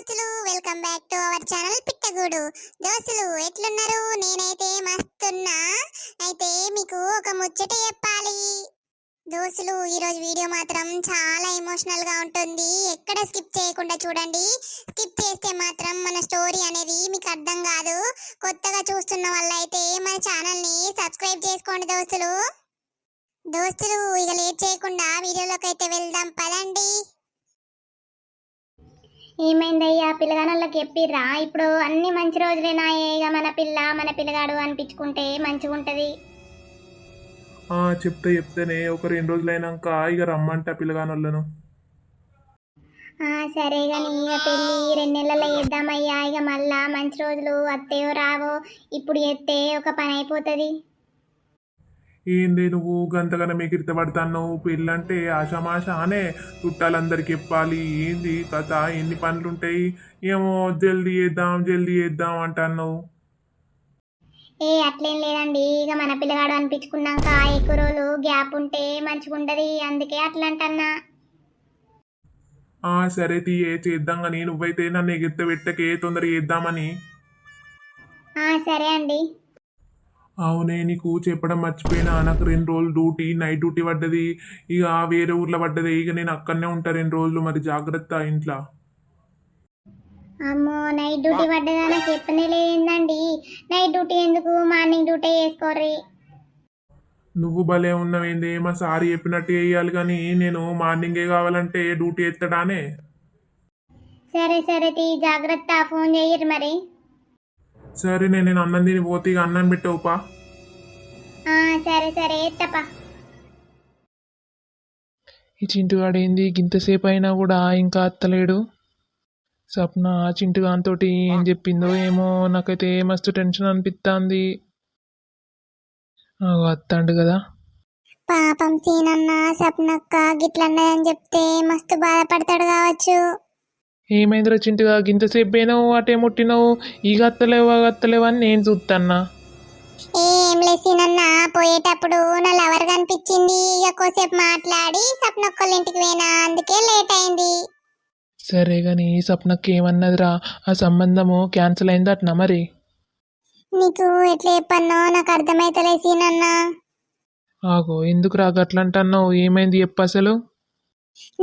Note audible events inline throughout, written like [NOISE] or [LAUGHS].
దోస్తులు welcome back to our channel Pittagoodu. దోస్తులు ఎట్లున్నారు? నేనైతే మస్తున్నా. అయితే మీకు ఒక ముచ్చట చెప్పాలి. దోస్తులు ఈరోజు వీడియో మాత్రం చాలా ఎమోషనల్గా ఉంటుంది. ఎక్కడ స్కిప్ చేయకుండా చూడండి. స్కిప్ చేస్తే మాత్రం మన స్టోరీ అనేది మీకు అర్థం కాదు. కొత్తగా చూస్తున్న వాళ్ళైతే మన ఛానల్ని సబ్స్క్రైబ్ చేసుకోండి దోస్తులు. దోస్తులు ఇక లేట్ చేయకుండా వీడియోలోకి అయితే వెళ్దాం. పదండి. ఏమైందయ్యా? పిల్లగానోళ్ళకి చెప్పిర్రా? ఇప్పుడు అన్ని మంచి రోజులేనా ఇక మన పిల్ల మన పిల్లగాడు అనిపించుకుంటే మంచిగా ఉంటది ఆ చెప్తే చెప్తేనే ఒక రెండు రోజులైనాక ఇక రమ్మంట పిల్లగానోళ్ళను. ఆ, సరే గాని ఇక పెళ్ళి రెండు నెలల్లో చేద్దామయ్యా. ఇక మళ్ళా మంచి రోజులు అత్తేయో రావో. ఇప్పుడు ఎత్తే ఒక పని అయిపోతుంది ఏంది నువ్వు గంతగానే మీకు పడతాను పెళ్ళంటే ఆషామాష అనే చుట్టాలందరికి చెప్పాలి. ఏంది? కథ? ఎన్ని పనులుంటాయి? ఏమో జల్దీ చేద్దాం జల్దీ చేద్దాం అంటున్నావు. ఏ అట్లేం లేదండి. ఇక మన పిల్లగాడు అనిపించుకున్నాక ఎక్కువ రోజులు గ్యాప్ ఉంటే మంచిగా ఉంటది అందుకే అట్లా అంటన్నా ఆ సరే తీయే చేద్దాం కానీ నువ్వైతే నన్ను ఎగిరితే పెట్టకే తొందర చేద్దామని. ఆ, సరే అండి. అవునే నీకు చెప్పడం మర్చిపోయినా. నాకు రెండు రోజులు డ్యూటీ నైట్ డ్యూటీ పడ్డది. ఇక వేరే ఊర్లో పడ్డది. ఇక నేను అక్కడనే ఉంటా రెండు రోజులు. మరి జాగ్రత్త ఇంట్లో. అమ్మో నైట్ డ్యూటీ పడ్డదా? నాకు చెప్పనే లేదండి. నైట్ డ్యూటీ ఎందుకు? మార్నింగ్ డ్యూటీ చేసుకోర్రి. నువ్వు భలే ఉన్నవేంది? మా సారి చెప్పినట్టు వేయాలి కానీ నేను మార్నింగే కావాలంటే డ్యూటీ ఎత్తడానే. సరే సరే తీ. జాగ్రత్త. ఫోన్ చేయరు మరి. సరే నేను నేను అన్నం తిని పోతే ఇక అన్నం పెట్టవుపా ఆ, సరే సరే ఎత్తపా ఈ చింటుగాడు ఏంది గింతసేపు అయినా కూడా ఇంకా అత్తలేడు. సప్న ఆ చింటుగానితో ఏం చెప్పిందో ఏమో నాకైతే మస్తు టెన్షన్ అనిపిస్తుంది అత్తండు కదా. పాపం సీనన్న సప్నక్క గిట్లన్నదని చెప్తే మస్తు బాధపడతాడు కావచ్చు. ఏమైందిరా చింటుగా గింతసేపు అయినావు అటే ముట్టినావు ఇక అత్తలేవు ఆ అత్తలేవు అని నేను చూస్తాన్నా ఏం లే సీనన్న పోయేటప్పుడు నా లవర్ కనిపించింది. ఇక కోసేపు మాట్లాడి సప్నక్కల ఇంటికి పోయినా అందుకే లేట్ అయింది. సరే కానీ సప్నకి ఏమన్నదిరా ఆ సంబంధము క్యాన్సిల్ అయింది అట్నా మరి? నీకు ఎట్లా చెప్పన్నో నాకు అర్థమైతలే సీనన్న. ఆగో ఎందుకు రా గట్లంటన్నావు? ఏమైంది చెప్పు అసలు?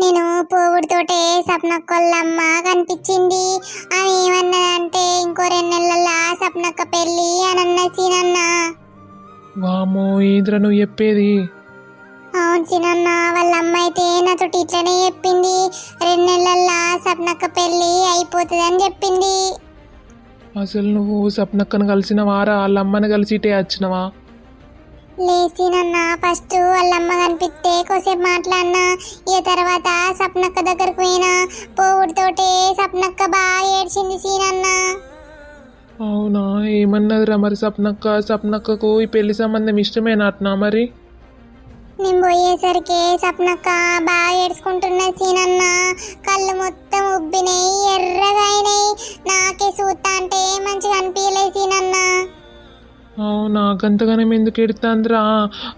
నేను పోవుడితోటే సప్నక్కళ్ళమ్మ కనిపించింది. ఆమె ఏమన్నదంటే ఇంకో రెండు నెలల్లో సప్నక్క పెళ్ళి అని అన్న సీనన్న వామో ఏంద్రా నువ్వు చెప్పేది? అవును సీనన్న వాళ్ళ అమ్మ అయితే నాతో ఇట్లనే చెప్పింది. రెండు నెలల్లో సప్నక్క పెళ్ళి అయిపోతుందని చెప్పింది. అసలు నువ్వు సప్నక్కను కలిసిన వారా వాళ్ళ అమ్మని కలిసి ఇటే వచ్చినవా? లేచినన్న ఫస్ట్ వాళ్ళ అమ్మ కనిపిస్తే కొద్దిసేపు మాట్లాడినా ఇక తర్వాత సప్నక్క దగ్గరకు పోయినా పోవుడితోటే సప్నక్క బాగా ఏడ్చింది సీనన్న అవునా? ఏమన్నదిరా మరి సప్నక్క సప్నక్కకు ఈ పెళ్ళి సంబంధం ఇష్టమేనట్నా మరి? నేను పోయేసరికి సప్నక్క బాగా ఏడ్చుకుంటున్న సీనన్న కళ్ళు మొత్తం ఉబ్బినాయి ఎర్రగా అయినాయి. నాకే చూస్తా అంటే మంచిగా అనిపించలే సీనన్న అవునా గంతగానం ఎందుకు ఎడుతాందిరా?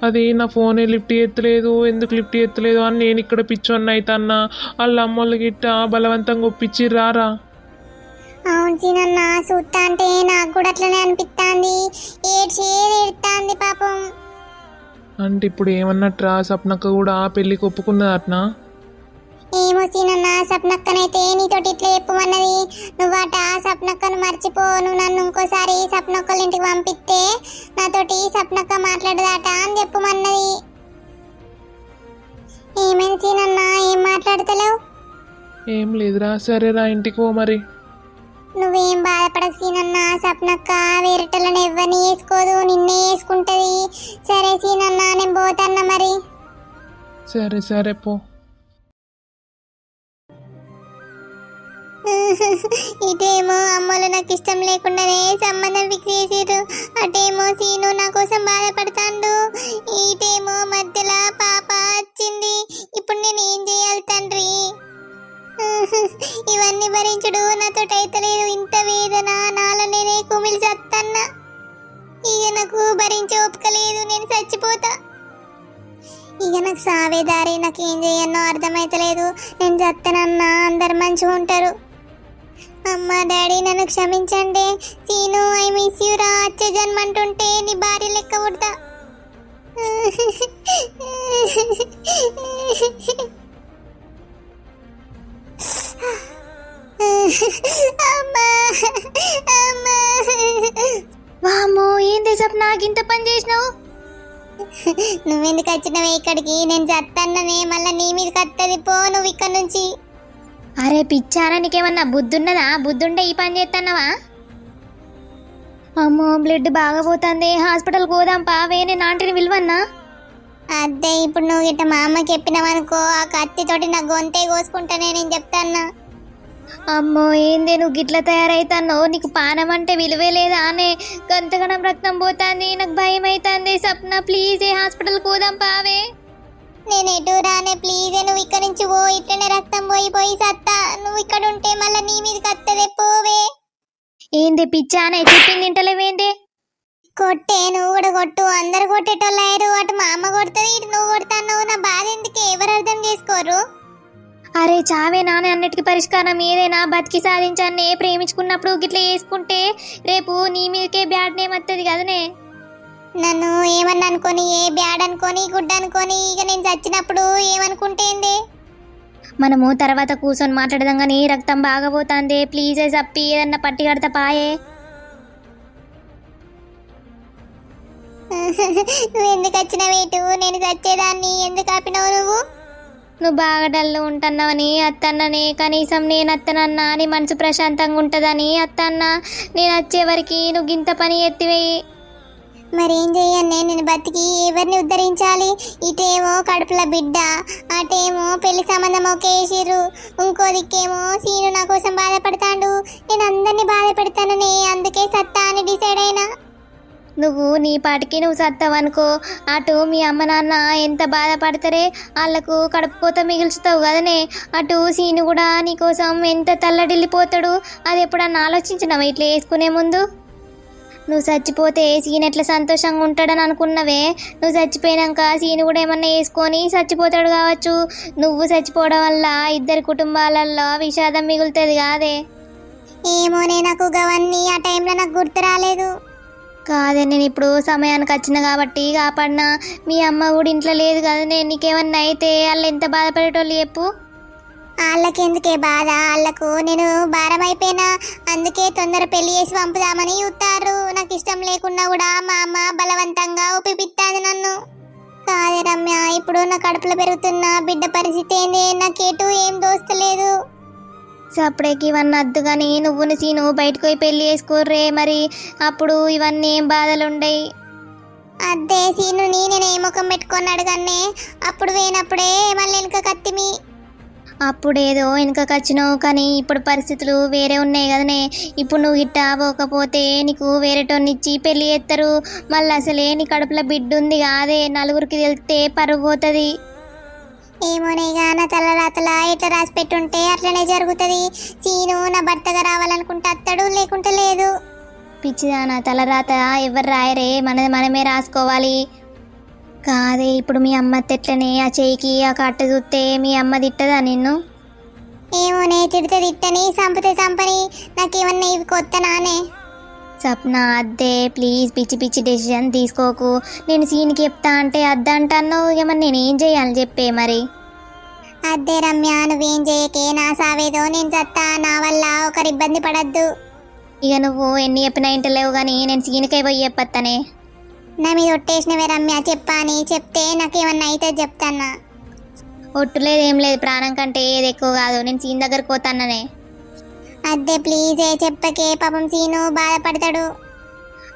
అది నా ఫోనే లిఫ్ట్ ఎత్తలేదు. ఎందుకు లిఫ్ట్ ఎత్తలేదు అని నేను ఇక్కడ పిచ్చోన్న అవుతాన్నా వాళ్ళ అమ్మోళ్ళు గిట్ట బలవంతంగా ఒప్పించి రారా అవును సీనన్న చూస్తా అంటే నాకు కూడా అట్లనే అనిపిస్తాంది ఏడ్చి ఏడుతాంది పాపం. అంటే ఇప్పుడు ఏమన్నట్రా సప్నక్క కూడా పెళ్ళికి ఒప్పుకున్నది అట్నా? ఏమో సీనన్న సప్నక్కనైతే నీతోటి ఇట్లా చెప్పమన్నది. నువ్వట సప్నక్కను మర్చిపో. నువ్వు నన్ను ఇంకోసారి సప్నక్కల ఇంటికి పంపిస్తే నాతోటి సప్నక్క మాట్లాడదాట అని చెప్పమన్నది. ఏమైంది సీనన్న? ఏం మాట్లాడతలేవు? ఏం లేదురా సరేరా ఇంటికి పో మరి. నువ్వేం బాధపడకు సీనన్న సప్నక్క వేరేటోళ్ళని ఎవరిని వేసుకోదు నిన్నే వేసుకుంటది సరే సీనన్న నేను పోతన్నా మరి. సరే సరే పో. ఇటేమో అమ్మలు నాకు ఇష్టం లేకుండానే సంబంధం ఫిక్స్ చేసిర్రు. అటేమో సీను నా కోసం బాధపడతాండు. ఇటేమో మధ్యలో పాప వచ్చింది. ఇప్పుడు నేను ఏం చేయాలి తండ్రి? ఇవన్నీ భరించుడు నాతో అయితలేదు ఇంత వేదన. నాలో నేనే కుమిలి చత్తన్నా. ఇక నాకు భరించే ఓపిక లేదు. నేను చచ్చిపోతా. ఇక నాకు సావేదారి నాకు ఏం చేయన్నో అర్థమైతలేదు. నేను చత్తనన్నా. అందరు మంచిగా ఉంటారు అమ్మ డాడీ నన్ను క్షమించండి. సీను ఐ మిస్ యూ రా. వచ్చే జన్మ అంటుంటే నీ భార్య లెక్క పుడతా అమ్మా వామ్మో ఏంది సప్న ఇంత పని చేసినావు? నువ్వెందుకు వచ్చినవే ఇక్కడికి? నేను చత్తన్ననే మళ్ళీ నీ మీద కత్తది పో నువ్వు ఇక్కడ నుంచి. అరే పిచ్చారా నీకేమన్నా బుద్ధున్నదా? బుద్ధుంటే ఈ పని చేస్తున్నావా అమ్మో బ్లడ్ బాగా పోతుంది. హాస్పిటల్ పోదాం పావే నేను ఆంటీని విలువన్నా? అదే ఇప్పుడు నువ్వు ఇట్ట మా అమ్మకి చెప్పినావనుకో ఆ కత్తితోటి నా గొంతే కోసుకుంటానే నేను చెప్తాన్నా? అమ్మో ఏంది నువ్వు గిట్ల తయారైతానో నీకు పానం అంటే విలువే లేదా అనే గంతగనం రక్తం పోతాంది. నాకు భయం అవుతుంది సప్న ప్లీజ్ ఏ హాస్పిటల్ పోదాం పావే. నేను ఎటు రానే ప్లీజ్ నువ్వు ఇక్కడ నుంచి పో ఇట్లనే రక్తం పోయి పోయి సత్తా. నువ్వు ఇక్కడ ఉంటే మళ్ళీ నీ మీద కత్తదే పోవే. ఏంది పిచ్చానే చెప్పింది తింటలేవేంది కొట్టే నువ్వు కూడా కొట్టు. అందరు కొట్టేటోళ్ళారు అటు మా అమ్మ కొడుతుంది ఇటు నువ్వు కొడతాను నా బాధ ఎందుకు? ఎవరు అర్థం చేసుకోరు? అరే చావే నానే అన్నిటికీ పరిష్కారం ఏదైనా బతికి సాధించాన్ని ప్రేమించుకున్నప్పుడు గిట్ల చేసుకుంటే రేపు నీ మీదకే బ్యాడ్ నేమ్ వస్తుంది కదనే? నన్ను ఏమన్నా అనుకొని ఏ బ్యాడ్ అనుకొని గుడ్ అనుకొని ఇక నేను చచ్చినప్పుడు ఏమనుకుంటేంది? మనము తర్వాత కూర్చొని మాట్లాడదాం కానీ రక్తం బాగా పోతుంది ప్లీజ్ చప్పి ఏదన్నా పట్టి కడతా పాయే. నువ్వు ఎందుకు వచ్చినావు ఇటు? నేను చచ్చేదాన్ని. ఎందుకు ఆపినావు నువ్వు? నువ్వు బాగా డల్లు ఉంటున్నావని అత్తన్నని. కనీసం నేను అత్తనన్నా. నీ మనసు ప్రశాంతంగా ఉంటుందని అత్తన్న. నేను వచ్చేవరకు నువ్వు ఇంత పని ఎత్తివేయి. మరి ఏం నేను బతికి ఎవరిని ఉద్ధరించాలి? ఇటేమో కడుపుల బిడ్డ అటేమో పెళ్ళి సంబంధం ఒకేసిర్రు. ఇంకో దిక్కేమో సీను నా కోసం బాధపడతాడు. నేను అందరినీ బాధపెడతానని అందుకే సత్తా అని డిసైడ్ అయినా. నువ్వు నీ పాటికి నువ్వు సత్తావనుకో అటు మీ అమ్మ నాన్న ఎంత బాధపడతారే వాళ్ళకు కడుపుకోత మిగుల్చుతావు కదనే. అటు సీను కూడా నీకోసం ఎంత తల్లడిల్లిపోతాడు అది ఎప్పుడన్నా ఆలోచించినావు? ఇట్లా వేసుకునే ముందు? నువ్వు చచ్చిపోతే సీన్ ఎట్లా సంతోషంగా ఉంటాడని అనుకున్నవే? నువ్వు చచ్చిపోయినాక సీను కూడా ఏమన్నా వేసుకొని చచ్చిపోతాడు కావచ్చు. నువ్వు చచ్చిపోవడం వల్ల ఇద్దరి కుటుంబాలలో విషాదం మిగులుతుంది కాదే. ఏమోనే నాకు గవన్నీ ఆ టైంలో నాకు గుర్తు రాలేదు. కాదే నేను ఇప్పుడు సమయానికి వచ్చిన కాబట్టి కాపాడినా. మీ అమ్మ కూడా ఇంట్లో లేదు కదా నేను నీకేమన్నా అయితే వాళ్ళు ఎంత బాధపడేటోళ్ళు చెప్పు. వాళ్ళకి ఎందుకే బాధ? వాళ్ళకు నేను భారం అయిపోయినా అందుకే తొందర పెళ్ళి చేసి పంపుదామని చూస్తారు నాకు ఇష్టం లేకున్నా కూడా మా అమ్మ బలవంతంగా ఒప్పిపిస్తాది నన్ను. కాదే రమ్య ఇప్పుడు నా కడుపులో పెరుగుతున్న బిడ్డ పరిస్థితి ఏంది? నాకేటు ఏం దోస్తలేదు సప్పుడేకి ఇవన్నీ వద్దు కానీ నువ్వు సీను బయటకు పోయి పెళ్ళి చేసుకోర్రే మరి. అప్పుడు ఇవన్నీ ఏం బాధలు ఉండయి అద్దే సీను నేను ఏ ముఖం పెట్టుకున్నాడు అడగన్నే? అప్పుడు వేనప్పుడే మళ్ళీ వెనుక కత్తిమి. అప్పుడేదో వెనుకకు వచ్చినావు కానీ ఇప్పుడు పరిస్థితులు వేరే ఉన్నాయి కదనే. ఇప్పుడు నువ్వు ఇట్టా పోకపోతే నీకు వేరేటోన్నిచ్చి పెళ్ళి చేస్తారు మళ్ళీ అసలే నీ కడుపులో బిడ్డ ఉంది కాదే. నలుగురికి తెలిస్తే పరుగు పోతుంది. ఏమోనేగా నా తలరాతలా ఎట్లా రాసి పెట్టుంటే అట్లనే జరుగుతుంది. సీను నా భర్తగా రావాలనుకుంటే అత్తడు లేకుంటే లేదు. పిచ్చిదానా తలరాత ఎవరు రాయరే? మనది మనమే రాసుకోవాలి. కాదే ఇప్పుడు మీ అమ్మ తెట్లనే ఆ చేయికి ఆ కట్ట చూస్తే మీ అమ్మ తిట్టదా నిన్ను? ఏమోనే తిడితే తిట్టని సంపతే సంపని నాకేమన్నా ఇవి కొత్త నానే? సప్న అద్దే ప్లీజ్ పిచ్చి పిచ్చి డెసిషన్ తీసుకోకు. నేను సీన్కి చెప్తా అంటే అద్దంటాను మరి నేను ఏం చేయాలి చెప్పే మరి? అద్దే రమ్య నువ్వేం చేయకే నా సావేదో నేను చత్తా నా వల్ల ఒకరు ఇబ్బంది పడద్దు. ఇక నువ్వు ఎన్ని చెప్పినా ఇంటలేవు కానీ నేను సీన్కే పోయి చెప్పత్తనే. నా మీద ఒట్టేసినవే రమ్య చెప్పాని చెప్తే నాకేమన్నా అయితే చెప్తానా ఒట్టు లేదు ఏం లేదు ప్రాణం కంటే ఏది ఎక్కువ కాదు. నేను సీన్ దగ్గరకు పోతాననే అద్దే ప్లీజే చెప్పకే పాపం సీను బాధపడతాడు.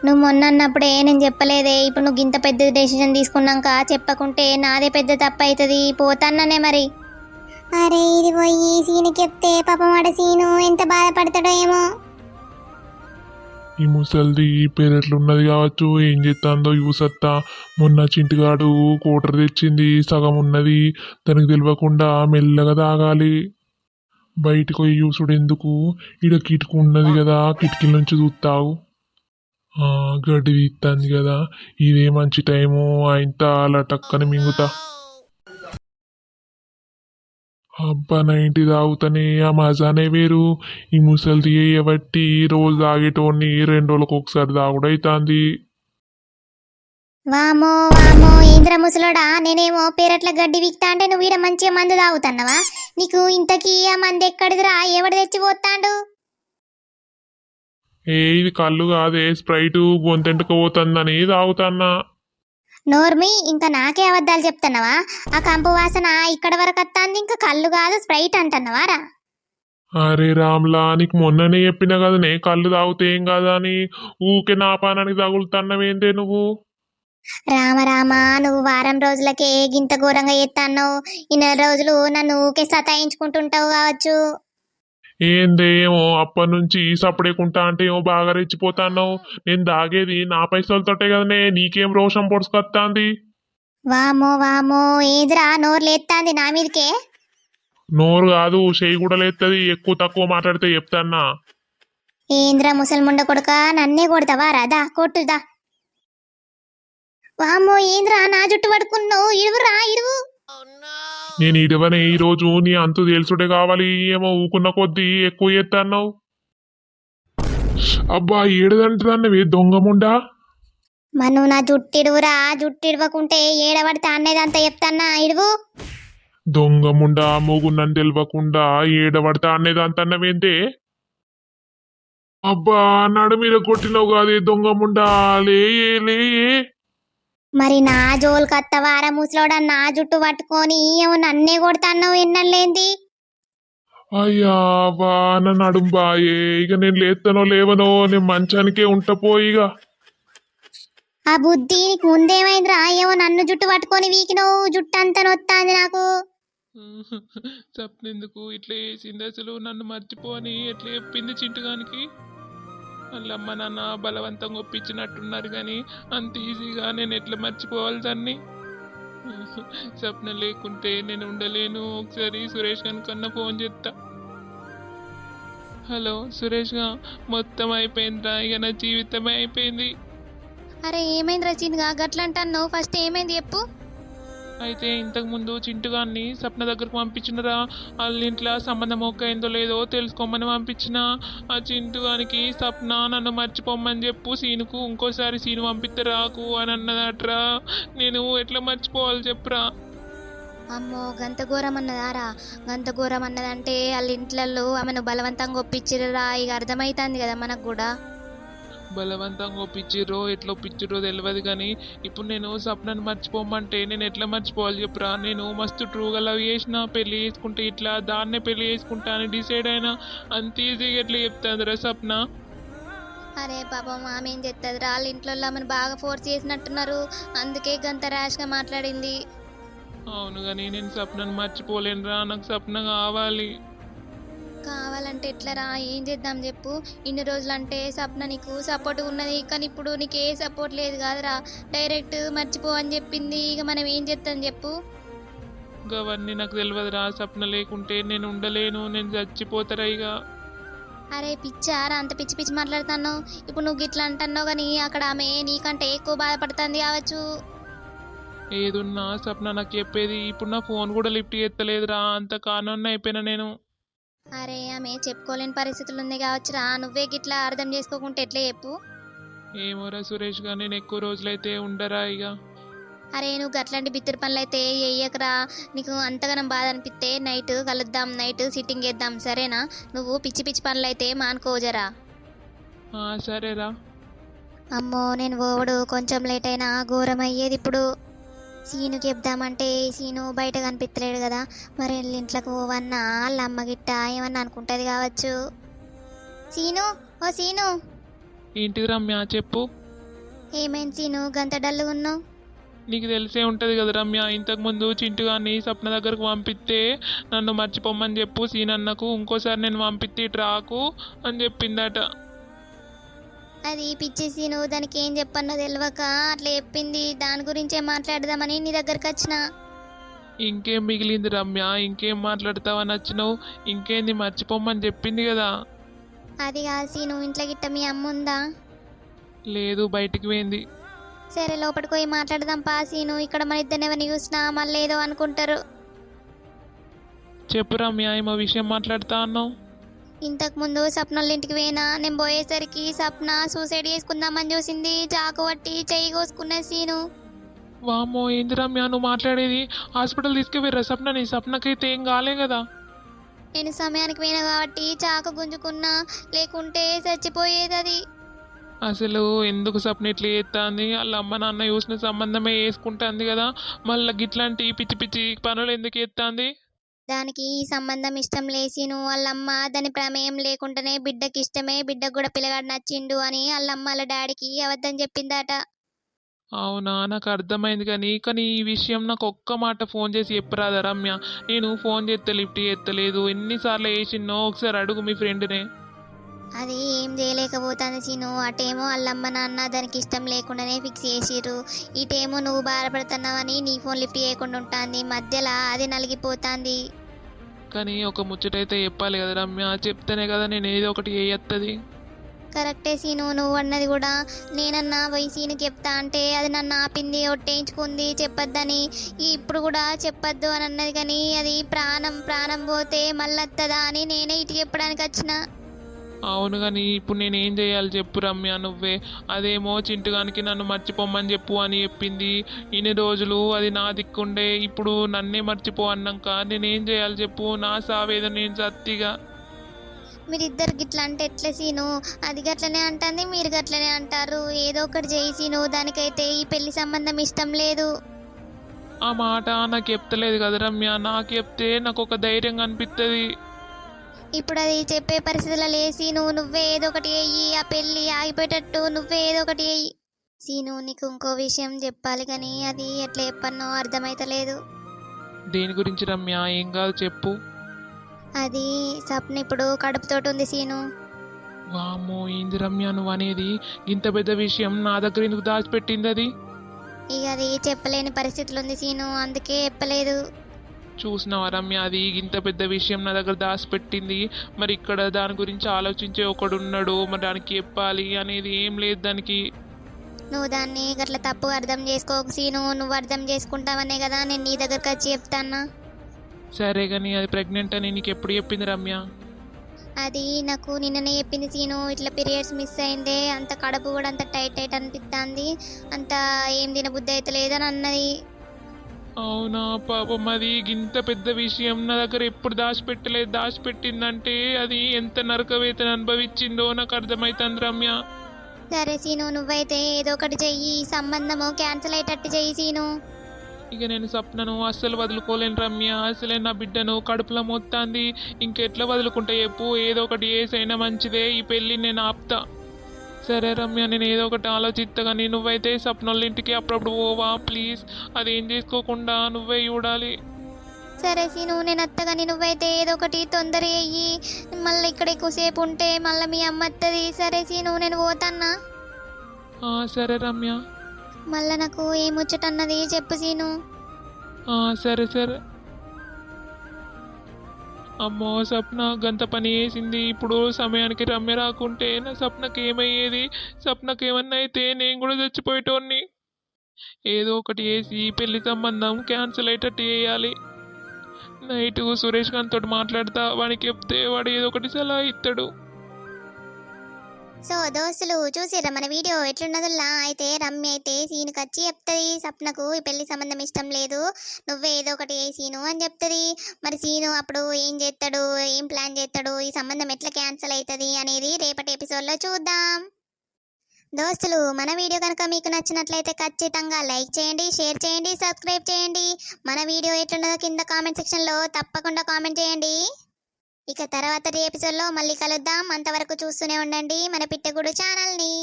నువ్వు మొన్న అన్నప్పుడే నేను చెప్పలేదే ఇప్పుడు నువ్వు ఇంత పెద్ద డెసిషన్ తీసుకున్నాక చెప్పకుంటే నాదే పెద్ద తప్పు అవుతుంది పోతాననే మరి. అరే ఇది పోయి సీనుకి చెప్తే పాపం వాడు సీను ఎంత బాధపడతాడో ఏమో. ఈ ముసలిది పేరెట్లున్నది కావచ్చు ఏం చేస్తుందో యూసత్తా మొన్న చింటిగాడు కోటర్ తెచ్చింది సగం ఉన్నది. తనకు తెలియకుండా మెల్లగా తాగాలి. బయటకు పోయి యూసుడు ఎందుకు ఈడ కిటికీ ఉన్నది కదా కిటికీల నుంచి చూస్తావు గడ్డి తీస్తుంది కదా. ఇదే మంచి టైము. ఆయన అలా టక్కని మింగుతా. అబ్బా నైంటి తాగుతానే ఆ మజానే వేరు. ఈ ముసలిది చేయబట్టి రోజు తాగేటోడిని రెండు రోజులకు ఒకసారి తాగుడైతాంది. వామో వామో ఏంద్ర ముసలోడా? నేనేమో పేరట్ల గడ్డి విక్తా అంటే నువ్వు ఈడ మంచిగా మందు తాగుతున్నావా? నీకు ఇంతకీ ఆ మందు ఎక్కడిదిరా? ఎవడు తెచ్చి పోతాండు ఏ ఇది కళ్ళు కాదే స్ప్రైట్ గొంతెంటుక పోతుందని తాగుతాన్నా. నోర్మి ఇంకా నాకే అబద్ధాలు చెప్తున్నావా? ఆ కంపు వాసన ఇక్కడ వరకు వస్తాంది ఇంకా కళ్ళు కాదు స్ప్రైట్ అంటున్నావారా అరే రామ్లా నీకు మొన్ననే చెప్పిన కదనే కళ్ళు తాగితే ఏం కాదా అని. ఊకే నా పానానికి తగులుతున్నవేందే నువ్వు? రామ రామ నువ్వు వారం రోజులకే గింత ఘోరంగా ఎత్తాను ఇన్ని రోజులు నన్ను ఊకే సతాయించుకుంటుంటావు కావచ్చు. ఏందే ఏమో అప్పటి నుంచి సపడేకుంటా అంటే ఏమో బాగా రెచ్చిపోతాన్నావు. నేను దాగేది నా పైసలతోటే కదనే నీకేం రోషం పొడుచుకొత్తాంది? వామో వామో ఏదిరా నోరు లేత్తాంది నా మీదకే? నోరు కాదు చేయి కూడా లేస్తుంది ఎక్కువ తక్కువ మాట్లాడితే చెప్తాన్నా. ఏంద్రా ముసల్ముండ కొడుక నన్నే కొడతావా? రాదా కొట్టుదా వామ్మో ఏంద్రా నా జుట్టు పడుకున్నావు? ఇడువురా ఇడువు నేను ఇడవనే ఈ రోజు నీ అంతు తెలుసుడే కావాలి ఏమో ఊకున్న కొద్దీ ఎక్కువ చేస్తాన్నావు అబ్బా ఏడదంటున్నావే దొంగముండా నువ్వు నా జుట్టు ఇడువురా జుట్టు ఇడవకుంటే ఏడబడితే అన్నేదంతా చెప్తాన్నా ఇడువు. దొంగముండా మూగున్నని తెలియకుండా ఏడబడతా అనేదంతన్నవేంటే అబ్బా నడు మీద కొట్టినావు కాదే దొంగముండా లేయే. మరి నా జోలు కత్తవారా ముసలోడా నా జుట్టు పట్టుకొని ఏమో నన్నే కొడతాన్నావు ఎన్నలేంది అయ్యా నా నడుం బాయే ఇక నేను లేస్తానో లేవనో నేను మంచానికే ఉంటపోయిగా ఆ బుద్ధి నీకు ముందేమైందిరా ఏమో నన్ను జుట్టు పట్టుకొని వీకినవు. జుట్టు అంతా నొత్తాంది నాకు. చెప్పినందుకు ఇట్లా చేసింది అసలు నన్ను మర్చిపోని ఎట్లా చెప్పింది చింటుగానికి? వాళ్ళ అమ్మ నాన్న బలవంతంగా ఒప్పించినట్టున్నారు కానీ అంత ఈజీగా నేను ఎట్లా మర్చిపోవాలి దాన్ని? [LAUGHS] స్వప్న లేకుంటే నేను ఉండలేను. ఒకసారి సురేష్ గారి కన్నా ఫోన్ చేస్తా హలో సురేష్గా మొత్తం అయిపోయిందిరా ఇక నా జీవితమే అయిపోయింది. అరే ఏమైంది రచిందిగా గట్లంటాను ఫస్ట్ ఏమైంది చెప్పు. అయితే ఇంతకుముందు చింటుగాన్ని సప్న దగ్గరకు పంపించినరా? వాళ్ళ ఇంట్లో సంబంధం ఓకే లేదో తెలుసుకోమని పంపించిన. ఆ చింటుగానికి సప్న నన్ను మర్చిపోమని చెప్పు సీనుకు ఇంకోసారి సీను పంపిస్తే రాకు అని అన్నదట్రా. నేను ఎట్లా మర్చిపోవాలి చెప్పురా? అమ్మో గంత ఘోరం అన్నదారా? గంత ఘోరం అన్నదంటే వాళ్ళ ఇంట్లలో ఆమెను బలవంతంగా ఒప్పించిర్రా? ఇక అర్థమవుతుంది కదా మనకు కూడా. బలవంతంగా ఒప్పించిర్రో ఎట్లా ఒప్పించిర్రో తెలియదు కానీ ఇప్పుడు నేను సప్నను మర్చిపోమంటే నేను ఎట్లా మర్చిపోవాలి చెప్పురా? నేను మస్తు ట్రూగా లవ్ చేసిన పెళ్ళి చేసుకుంటే ఇట్లా దాన్నే పెళ్ళి చేసుకుంటా అని డిసైడ్ అయినా అంత ఈజీగా ఎట్లా చెప్తాదిరా సప్న అరే పాపం ఆమె ఏం చెప్తుంది రా వాళ్ళ ఇంట్లో ఆమెను బాగా ఫోర్స్ చేసినట్టున్నారు. అందుకే గంత ర్యాష్గా మాట్లాడింది. అవును కానీ నేను సప్నను మర్చిపోలేనురా. నాకు సప్న కావాలి. కావాలంటే ఎట్లరా ఏం చేద్దాం చెప్పు. ఇన్ని రోజులు అంటే సప్న నీకు సపోర్ట్ ఉన్నది కానీ ఇప్పుడు నీకు ఏ సపోర్ట్ లేదు కాదురా. డైరెక్ట్ మర్చిపో అని చెప్పింది ఇక మనం ఏం చేస్తాం చెప్పు. అవన్నీ నాకు తెలియదురా సప్న లేకుంటే నేను ఉండలేను నేను చచ్చిపోతారా ఇక అరే పిచ్చారా అంత పిచ్చి పిచ్చి మాట్లాడుతున్నావు. ఇప్పుడు నువ్వు గిట్లా అంటున్నావు కానీ అక్కడ ఆమె నీకంటే ఎక్కువ బాధపడుతుంది కావచ్చు. ఏదున్నా సప్న నాకు చెప్పేది ఇప్పుడు నా ఫోన్ కూడా లిఫ్ట్ చేస్తలేదురా అంత కానన్న అయిపోయినా నేను. అరే ఆమె చెప్పుకోలేని పరిస్థితులు ఉంది కావచ్చురా. నువ్వే గిట్లా అర్థం చేసుకోకుంటే ఎట్లా చెప్పు? ఏమోరా సురేష్గా నేను ఎక్కువ రోజులైతే ఉండరా ఇక అరే నువ్వు గట్లాంటి బిత్తిరి పనులు అయితే వేయకరా నీకు అంతగానం బాధ అనిపిస్తే నైట్ కలుద్దాం నైట్ సిట్టింగ్ వేద్దాం సరేనా? నువ్వు పిచ్చి పిచ్చి పనులు అయితే మానుకోజరా సరేరా. అమ్మో నేను ఓవడు. కొంచెం లేట్ అయినా ఘోరం అయ్యేది ఇప్పుడు. సీనుకి చెప్దామంటే సీను బయట కనిపించలేడు కదా. మరి వీళ్ళ ఇంట్లోకి పోవన్నా వాళ్ళ అమ్మ గిట్ట ఏమన్నా అనుకుంటుంది కావచ్చు. సీను ఓ సీను. ఏంటిది రమ్య చెప్పు. ఏమైంది సీను? గంత డల్లుగా ఉన్నావు? నీకు తెలిసే ఉంటుంది కదా రమ్య ఇంతకుముందు చింటుగాన్ని సప్న దగ్గరకు పంపిస్తే నన్ను మర్చిపోమని చెప్పు సీనన్నకు. ఇంకోసారి నేను పంపిస్తే ఇటు రాకు అని చెప్పిందట. అది పిచ్చి సీను దానికి ఏం చెప్పన్నో తెలియక అట్లా చెప్పింది. దాని గురించే మాట్లాడదామని నీ దగ్గరకు వచ్చిన. ఇంకేం మిగిలింది రమ్య? ఇంకేం మాట్లాడతావని వచ్చినావు ఇంకేంది మర్చిపోమని చెప్పింది కదా. అది కాదు సీను ఇంట్లో గిట్ట మీ అమ్మ ఉందా? లేదు బయటికి పోయింది. సరే లోపలికి పోయి మాట్లాడదాం పా సీను. ఇక్కడ మన ఇద్దరిని ఎవరిని చూసినా మళ్ళీ ఏదో అనుకుంటారు. చెప్పు రమ్య ఏమో విషయం మాట్లాడుతా అన్నావు. ఇంతకు ముందు సప్నోళ్ళ ఇంటికి పోయినా నేను పోయేసరికి సప్న సూసైడ్ చేసుకుందామని చూసింది. చాకు పట్టి చెయ్యి కోసుకున్న సీను. వామ్మో ఏంది రమ్య నువ్వు మాట్లాడేది? హాస్పిటల్ తీసుకుపోయారా సప్న నీ సప్నకైతే ఏం కాలే కదా. నేను సమయానికి పోయినా కాబట్టి చాకు గుంజుకున్నా లేకుంటే చచ్చిపోయేది అది. అసలు ఎందుకు సప్న ఇట్లా చేస్తుంది వాళ్ళ అమ్మ నాన్న చూసిన సంబంధమే వేసుకుంటుంది కదా. మళ్ళీ గిట్లాంటి పిచ్చి పిచ్చి పనులు ఎందుకు ఎత్తాంది దానికి ఈ సంబంధం ఇష్టం లేసిను వాళ్ళమ్మ దాని ప్రమేయం లేకుండానే బిడ్డకి ఇష్టమే బిడ్డకు కూడా పిల్లగాడు నచ్చిండు అని వాళ్ళమ్మ వాళ్ళ డాడీకి అబద్ధం చెప్పిందట. అవునా? నాకు అర్థమైంది కానీ కానీ ఈ విషయం నాకు ఒక్క మాట ఫోన్ చేసి చెప్పరాదా రమ్య? నేను ఫోన్ చేస్తే లిఫ్ట్ చేస్తలేదు ఎన్నిసార్లు వేసిన్నో ఒకసారి అడుగు మీ ఫ్రెండ్నే. అది ఏం చేయలేకపోతుంది సీను అటేమో వాళ్ళమ్మ నాన్న దానికి ఇష్టం లేకుండానే ఫిక్స్ చేసిర్రు. ఇటేమో నువ్వు బాధపడుతున్నావని నీ ఫోన్ లిఫ్ట్ చేయకుండా ఉంటుంది. మధ్యలో అది నలిగిపోతుంది. కానీ ఒక ముచ్చటైతే చెప్పాలి కదా రమ్య. చెప్తేనే కదా నేను ఏదో ఒకటి వేయత్తది కరెక్టే సీను నువ్వు అన్నది కూడా నేనన్నా పోయి సీనుకి చెప్తా అంటే అది నన్ను ఆపింది ఒట్టేయించుకుంది చెప్పొద్దని. ఇప్పుడు కూడా చెప్పొద్దు అని అన్నది కానీ అది ప్రాణం ప్రాణం పోతే మళ్ళొత్తదా అని నేనే ఇటు చెప్పడానికి వచ్చిన. అవును కానీ ఇప్పుడు నేను ఏం చేయాలి చెప్పు రమ్య నువ్వే. అదేమో చింటుగానికి నన్ను మర్చిపోమని చెప్పు అని చెప్పింది. ఇన్ని రోజులు అది నా దిక్కుండే. ఇప్పుడు నన్నే మర్చిపో అన్నాక నేనేం చేయాలి చెప్పు? నా సావేదో నేను సత్తిగా. మీరిద్దరు గిట్ల అంటే ఎట్లా సీను? అది గట్లనే అంటుంది మీరు గట్లనే అంటారు. ఏదో ఒకటి చేయి సీను. దానికైతే ఈ పెళ్ళి సంబంధం ఇష్టం లేదు. ఆ మాట నాకు చెప్తలేదు కదా రమ్య. నాకు చెప్తే నాకు ఒక ధైర్యం అనిపిస్తుంది ఇప్పుడు అది చెప్పే పరిస్థితుల్లో లేసి నువ్వు నువ్వే ఏదో ఒకటి అయ్యి ఆ పెళ్ళి ఆగిపోయేటట్టు నువ్వే ఏదో ఒకటి అయ్యి సీను నీకు ఇంకో విషయం చెప్పాలి కానీ అది ఎట్లా చెప్పన్నో అర్థమైతలేదు. దేని గురించి రమ్య? ఏం కాదు చెప్పు. అది సప్న ఇప్పుడు కడుపుతోటి ఉంది సీను. వామ్మో ఏంది రమ్య నువ్వు అనేది? ఇంత పెద్ద విషయం నా దగ్గర ఎందుకు దాచిపెట్టింది అది? ఇక అది చెప్పలేని పరిస్థితులు ఉంది సీను అందుకే చెప్పలేదు. చూసినావా రమ్య అది ఇంత పెద్ద విషయం నా దగ్గర దాచిపెట్టింది మరి ఇక్కడ దాని గురించి ఆలోచించే ఒకడు ఉన్నాడు మరి దానికి చెప్పాలి అనేది ఏం లేదు దానికి. నువ్వు దాన్ని గట్ల తప్పుగా అర్థం చేసుకోకు సీను నువ్వు అర్థం చేసుకుంటావనే కదా నేను నీ దగ్గరకు వచ్చి చెప్తాన్నా. సరే కానీ అది ప్రెగ్నెంట్ అని నీకు ఎప్పుడు చెప్పింది రమ్య? అది నాకు నిన్ననే చెప్పింది సీను. ఇట్లా పీరియడ్స్ మిస్ అయిందే అంత కడుపు కూడా అంత టైట్ టైట్ అనిపిస్తుంది అంత ఏం తినబుద్ధి అయితే లేదని అన్నది. అవునా పాపం అది ఇంత పెద్ద విషయం నా దగ్గర ఎప్పుడు దాచిపెట్టలేదు. దాచిపెట్టిందంటే అది ఎంత నరకవేతన అనుభవించిందో నాకు అర్థమవుతుంది రమ్య. సరే సీను నువ్వైతే ఏదో ఒకటి చెయ్యి. ఈ సంబంధము క్యాన్సిల్ అయ్యేటట్టు చెయ్యి సీను. ఇక నేను సప్నను అస్సలు వదులుకోలేను రమ్య. అసలే నా బిడ్డను కడుపులో మొత్తాంది. ఇంకెట్లా వదులుకుంటా చెప్పు. ఏదో ఒకటి ఏసైనా మంచిదే. ఈ పెళ్ళి నేను ఆపుతా. సరే రమ్య నేను ఏదో ఒకటి ఆలోచిస్తా కానీ నువ్వైతే సప్నోళ్ళ ఇంటికి అప్పుడప్పుడు పోవా ప్లీజ్. అదేం చేసుకోకుండా నువ్వే చూడాలి. సరే సీను నేను అత్తగాని నువ్వైతే ఏదో ఒకటి తొందర అయ్యి మళ్ళీ ఇక్కడ ఎక్కువసేపు ఉంటే మళ్ళీ మీ అమ్మ వస్తుంది సరే సీను నేను పోతాన్నా. సరే రమ్య. మళ్ళీ నాకు ఏ ముచ్చట అన్నది చెప్పు సీను. సరే సరే. అమ్మో సప్న గంత పని వేసింది ఇప్పుడు సమయానికి రమ్య రాకుంటే నా సప్నకి ఏమయ్యేది? సప్నకి ఏమన్నా అయితే నేను కూడా చచ్చిపోయేటోన్ని ఏదో ఒకటి వేసి పెళ్ళి సంబంధం క్యాన్సిల్ అయ్యేటట్టు చేయాలి. నైట్ సురేష్ గారితో మాట్లాడతా వాడికి చెప్తే వాడు ఏదో ఒకటి సలహా ఇస్తాడు సో దోస్తులు చూసిర్రా మన వీడియో ఎట్లున్నదిలా అయితే రమ్య అయితే సీన్కి వచ్చి చెప్తుంది సప్నకు ఈ పెళ్ళి సంబంధం ఇష్టం లేదు నువ్వే ఏదో ఒకటి ఏ సీను అని చెప్తుంది. మరి సీను అప్పుడు ఏం చేస్తాడు ఏం ప్లాన్ చేస్తాడు ఈ సంబంధం ఎట్లా క్యాన్సిల్ అవుతుంది అనేది రేపటి ఎపిసోడ్లో చూద్దాం. దోస్తులు మన వీడియో కనుక మీకు నచ్చినట్లయితే ఖచ్చితంగా లైక్ చేయండి షేర్ చేయండి సబ్స్క్రైబ్ చేయండి. మన వీడియో ఎట్లున్నదో కింద కామెంట్ సెక్షన్లో తప్పకుండా కామెంట్ చేయండి. ఇక తర్వాత ఎపిసోడ్లో మళ్ళీ కలుద్దాం. అంతవరకు చూస్తూనే ఉండండి మన పిట్టగుడు ఛానల్ని